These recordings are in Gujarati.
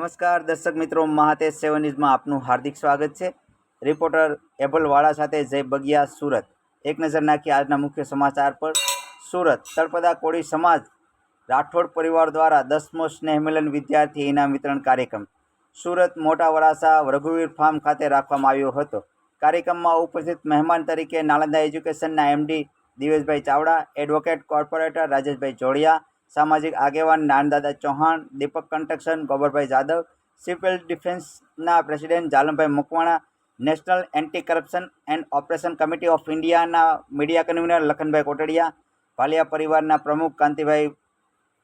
નમસ્કાર દર્શક મિત્રો, મહાતેજ સેવન ન્યૂઝમાં આપનું હાર્દિક સ્વાગત છે. રિપોર્ટર એબલવાળા સાથે જય બગિયા સુરત. એક નજર નાખી આજના મુખ્ય સમાચાર પર. સુરત તળપદા કોળી સમાજ રાઠોડ પરિવાર દ્વારા દસમો સ્નેહમિલન વિદ્યાર્થી ઇનામ વિતરણ કાર્યક્રમ. સુરત મોટા વરાસા રઘુવીર ફાર્મ ખાતે રાખવામાં આવ્યો હતો. કાર્યક્રમમાં ઉપસ્થિત મહેમાન તરીકે Nalanda એજ્યુકેશનના MD Diveshbhai Chavda, advocate corporator Rajeshbhai Jodiya સામાજિક આગેવાન નાનદાદા Chauhan, Deepak construction Gobarbhai Jadav, civil ડિફેન્સના president Jalambhai Makwana, national anti corruption and operation committee of ઇન્ડિયાના મીડિયા કન્વીનર લખનભાઈ કોટડિયા, ભાલિયા પરિવારના પ્રમુખ કાંતિભાઈ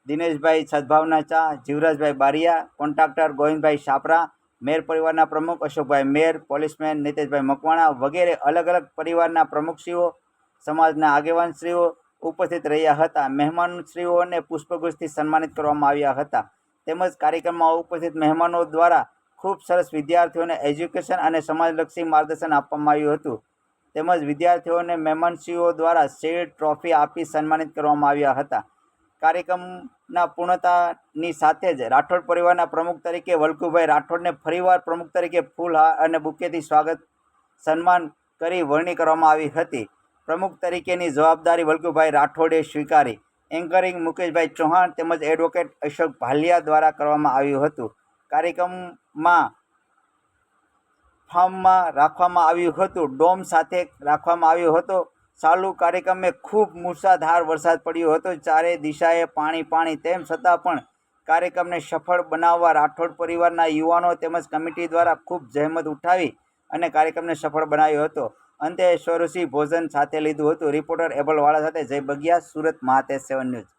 દિનેશભાઈ સદભાવના ચા જીવરાજભાઈ બારિયા, કોન્ટ્રાક્ટર ગોવિંદભાઈ છાપરા મેર પરિવારના પ્રમુખ અશોકભાઈ મેર, પોલીસમેન નીતેશભાઈ મકવાણા વગેરે અલગ અલગ પરિવારના પ્રમુખશ્રીઓ, સમાજના આગેવાનશ્રીઓ ઉપસ્થિત રહ્યા હતા. મહેમાનશ્રીઓને પુષ્પગુચ્છથી સન્માનિત કરવામાં આવ્યા હતા. તેમજ કાર્યક્રમમાં ઉપસ્થિત મહેમાનો દ્વારા ખૂબ સરસ વિદ્યાર્થીઓને એજ્યુકેશન અને સમાજલક્ષી માર્ગદર્શન આપવામાં આવ્યું હતું. તેમજ વિદ્યાર્થીઓને મહેમાનશ્રીઓ દ્વારા શેડ ટ્રોફી આપી સન્માનિત કરવામાં આવ્યા હતા. કાર્યક્રમના પૂર્ણતાની સાથે જ રાઠોડ પરિવારના પ્રમુખ તરીકે વલ્કુભાઈ રાઠોડને ફરીવાર પ્રમુખ તરીકે ફૂલ અને બુકેથી સ્વાગત સન્માન કરી વરણી કરવામાં આવી હતી. પ્રમુખ તરીકેની જવાબદારી વલ્કુભાઈ રાઠોડે સ્વીકારી. એન્કરિંગ મુકેશભાઈ ચૌહાણ તેમજ એડવોકેટ અશોક ભાલિયા દ્વારા કરવામાં આવ્યું હતું. કાર્યક્રમમાં ફાર્મમાં રાખવામાં આવ્યું હતું. ડોમ સાથે રાખવામાં આવ્યો હતો. ચાલુ કાર્યક્રમે ખૂબ મૂસાધાર વરસાદ પડ્યો હતો. ચારે દિશાએ પાણી પાણી તેમ છતાં પણ કાર્યક્રમને સફળ બનાવવા રાઠોડ પરિવારના યુવાનો તેમજ કમિટી દ્વારા ખૂબ જહેમત ઉઠાવી અને કાર્યક્રમને સફળ બનાવ્યો હતો. અંતે સ્વરૂષિ ભોજન સાથે લીધું હતું. રિપોર્ટર એબલવાળા સાથે જય બગિયા, સુરત મહાતેજ સેવન ન્યૂઝ.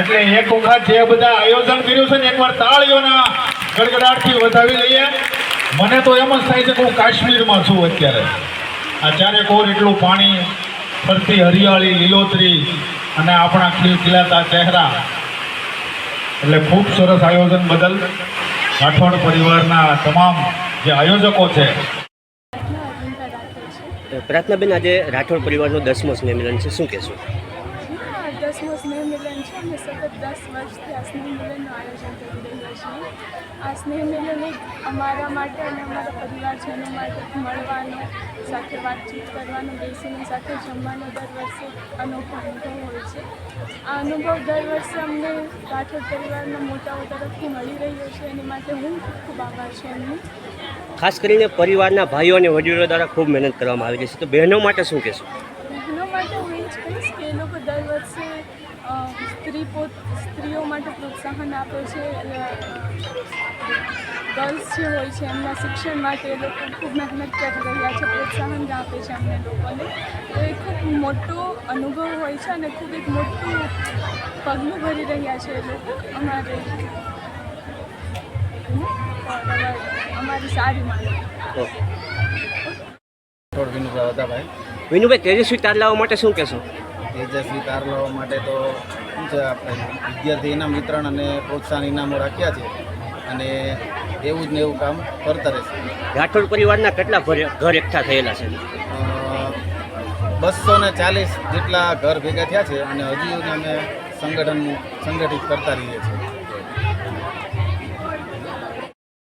એટલે એક વખત જે બધા આયોજન કર્યું છે ને, એકવાર તાળીઓના ગડગડાટથી વધાવી લઈએ. મને તો એમ જ થાય છે કે હું કાશ્મીરમાં છું અત્યારે. આ ચારે કોર એટલું પાણી ફરતી હરિયાળી, લીલોતરી અને આપણા ખીલખીલાતા ચહેરા. એટલે ખૂબ સરસ આયોજન બદલ રાઠોડ પરિવારના તમામ જે આયોજકો છે. પ્રાર્થનાબેન, આજે રાઠોડ પરિવારનો દસમો સ્નેહ છે. શું કહેશો? દસમો સ્નેહ મિલન છે અમે સતત દસ વર્ષથી આ સ્નેહ મિલનનું આયોજન કરી રહ્યા છીએ. આ સ્નેહ મિલન એક અમારા માટે અને અમારા પરિવારજનો માટે મળવાનો, સાથે વાતચીત કરવાનો, બેસીને સાથે જમવાનો દર વર્ષે અનોખો અનુભવ હોય છે. આ અનુભવ દર વર્ષે અમને રાઠોડ પરિવારના મોટાઓ તરફથી મળી રહ્યો છે. એની માટે હું ખૂબ ખૂબ આભાર છું એમનું. ખાસ કરીને પરિવારના ભાઈઓ અને વડીલો દ્વારા ખૂબ મહેનત કરવામાં આવી રહી છે. તો બહેનો માટે શું કહેશો? સ્ત્રી પોત સ્ત્રીઓ માટે પ્રોત્સાહન આપે છે ગર્લ્સ જે હોય છે એમના શિક્ષણ માટે એ લોકો ખૂબ મહેનત કરી રહ્યા છે પ્રોત્સાહન આપે છે અમને લોકોને. તો એ ખૂબ મોટો અનુભવ હોય છે અને ખૂબ એક મોટું પગલું ભરી રહ્યા છે એ લોકો અમારે. અમારી સારી ઓકે. વિનુભાઈ તેજસ્વી તાર લાવવા માટે શું કહેશો? તેજસ્વી તારલો માટે તો શું છે આપણે વિદ્યાર્થી ઇનામ વિતરણ અને પ્રોત્સાહન ઇનામો રાખ્યા છે. અને એવું જ ને એવું કામ કરતા રહેશે. રાઠોડ પરિવારના કેટલા ઘર- ઘર એકઠા થયેલા છે? બસો ને ચાલીસ જેટલા ઘર ભેગા થયા છે અને હજી અમે સંગઠન સંગઠિત કરતા રહીએ છીએ.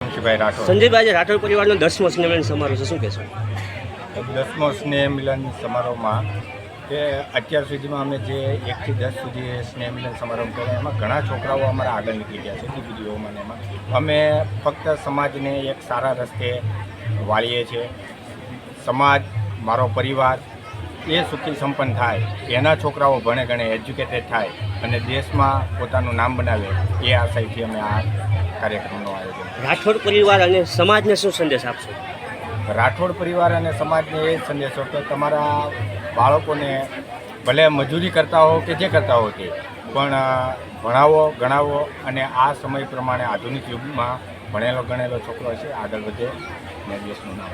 મુનશીભાઈ રાઠોડ. સંજયભાઈ રાઠોડ પરિવારનો દસમો સ્નેહ મિલન સમારોહ છે. શું કહેશો? દસમો સ્નેહ મિલન સમારોહમાં કે અત્યાર સુધીમાં અમે જે એકથી દસ સુધી સ્નેહ મિલન સમારંભ કર્યો, એમાં ઘણા છોકરાઓ અમારા આગળ નીકળી ગયા છે ડીપીડીઓમાં ને એમાં. અમે ફક્ત સમાજને એક સારા રસ્તે વાળીએ છીએ. સમાજ, મારો પરિવાર, એ સુખી સંપન્ન થાય, એના છોકરાઓ ભણે ગણે એજ્યુકેટેડ થાય અને દેશમાં પોતાનું નામ બનાવે, એ આશયથી અમે આ કાર્યક્રમનું આયોજન રાઠોડ પરિવાર અને સમાજને શું સંદેશ આપશો? રાઠોડ પરિવાર અને સમાજને એ સંદેશો કે તમારા બાળકોને ભલે મજૂરી કરતા હો કે જે કરતા હો તે, પણ ભણાવો, ગણાવો અને આ સમય પ્રમાણે આધુનિક યુગમાં ભણેલો ગણેલો છોકરો છે, આગળ વધે ને દેશનું નામ.